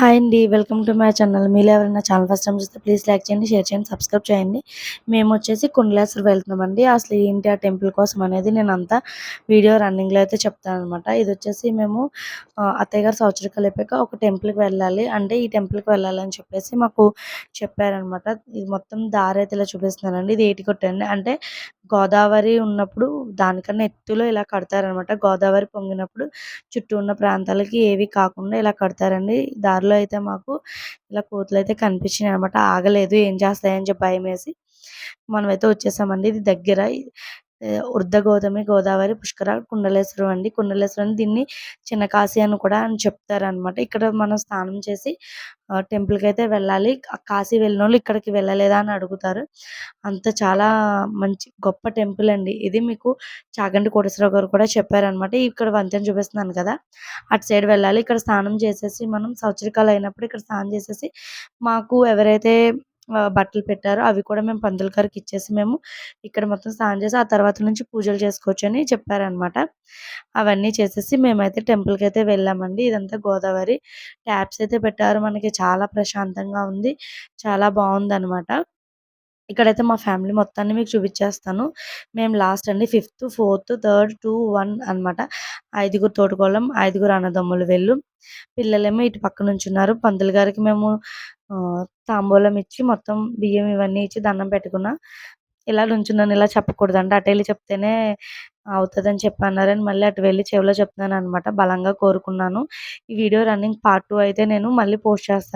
Hi అండి welcome to my channel. మీరు ఎవరైనా ఛానల్ ఫస్ట్ టైం చూస్తే ప్లీజ్ లైక్ చేయండి షేర్ చేయండి సబ్స్క్రైబ్ చేయండి. మేము వచ్చేసి కుండలేశ్వరం వెళ్తున్నామండి. అసలు ఏంటి ఆ టెంపుల్ కోసం అనేది నేను అంతా వీడియో రన్నింగ్లో అయితే చెప్తాను అనమాట ఇది వచ్చేసి మేము అత్తయ్య గారు సంవత్సరం అయిపోయాక ఒక టెంపుల్కి వెళ్ళాలి. అంటే ఈ టెంపుల్కి వెళ్ళాలని చెప్పేసి మాకు చెప్పారనమాట ఇది మొత్తం దారి అయితే ఇలా చూపిస్తున్నానండి. ఇది ఏటికొట్టండి అంటే గోదావరి ఉన్నప్పుడు దానికన్నా ఎత్తులో ఇలా కడతారనమాట గోదావరి పొంగినప్పుడు చుట్టూ ఉన్న ప్రాంతాలకి ఏవి కాకుండా ఇలా కడతారండి. దారి దారిలో అయితే మాకు ఇలా కోతులు అయితే కనిపించినాయి అనమాట ఆగలేదు ఏం చేస్తాయని చెప్పి భయం వేసి మనమైతే వచ్చేసామండి. ఇది దగ్గర. ఉర్ధ గోదావరి గోదావరి పుష్కర కుండలేశ్వరం అండి. కుండలేశ్వరం దీన్ని చిన్న కాశీ అని కూడా అని చెప్తారనమాట ఇక్కడ మనం స్నానం చేసి టెంపుల్కి అయితే వెళ్ళాలి. ఆ కాశీ వెళ్ళిన వాళ్ళు ఇక్కడికి వెళ్ళలేదా అని అడుగుతారు. అంత చాలా మంచి గొప్ప టెంపుల్ అండి. ఇది మీకు చాగంటి కోటేశ్వరరావు గారు కూడా చెప్పారనమాట ఇక్కడ వంతెన చూపిస్తున్నాను కదా అటు సైడ్ వెళ్ళాలి. ఇక్కడ స్నానం చేసేసి మనం సౌచరికాలు అయినప్పుడు ఇక్కడ స్నానం చేసేసి మాకు ఎవరైతే బట్టలు పెట్టారు. అవి కూడా మేము పందుల గారికి ఇచ్చేసి మేము ఇక్కడ మొత్తం స్నానం చేసి ఆ తర్వాత నుంచి పూజలు చేసుకోవచ్చు అని చెప్పారనమాట అవన్నీ చేసేసి మేమైతే టెంపుల్కి అయితే వెళ్ళామండి. ఇదంతా గోదావరి. ట్యాప్స్ అయితే పెట్టారు. మనకి చాలా ప్రశాంతంగా ఉంది. చాలా బాగుంది అనమాట ఇక్కడైతే మా ఫ్యామిలీ మొత్తాన్ని మీకు చూపించేస్తాను. మేము లాస్ట్ అండి. Fifth fourth third two one అన్నమాట. ఐదుగురు తోటకోళ్ళం ఐదుగురు అన్నదమ్ములు వెళ్ళు. పిల్లలేమో ఇటు పక్క నుంచి ఉన్నారు. పందుల గారికి మేము తాంబూలం ఇచ్చి మొత్తం బియ్యం ఇవన్నీ ఇచ్చి దండం పెట్టుకున్నా ఇలా నుంచున్నాను ఇలా చెప్పకూడదండి అటు వెళ్ళి చెప్తేనే అవుతుందని చెప్పి అన్నారని మళ్ళీ అటు వెళ్ళి చెవిలో చెప్తున్నాను అనమాట బలంగా కోరుకున్నాను. ఈ వీడియో రన్నింగ్ పార్ట్ టూ అయితే నేను మళ్ళీ పోస్ట్ చేస్తాను.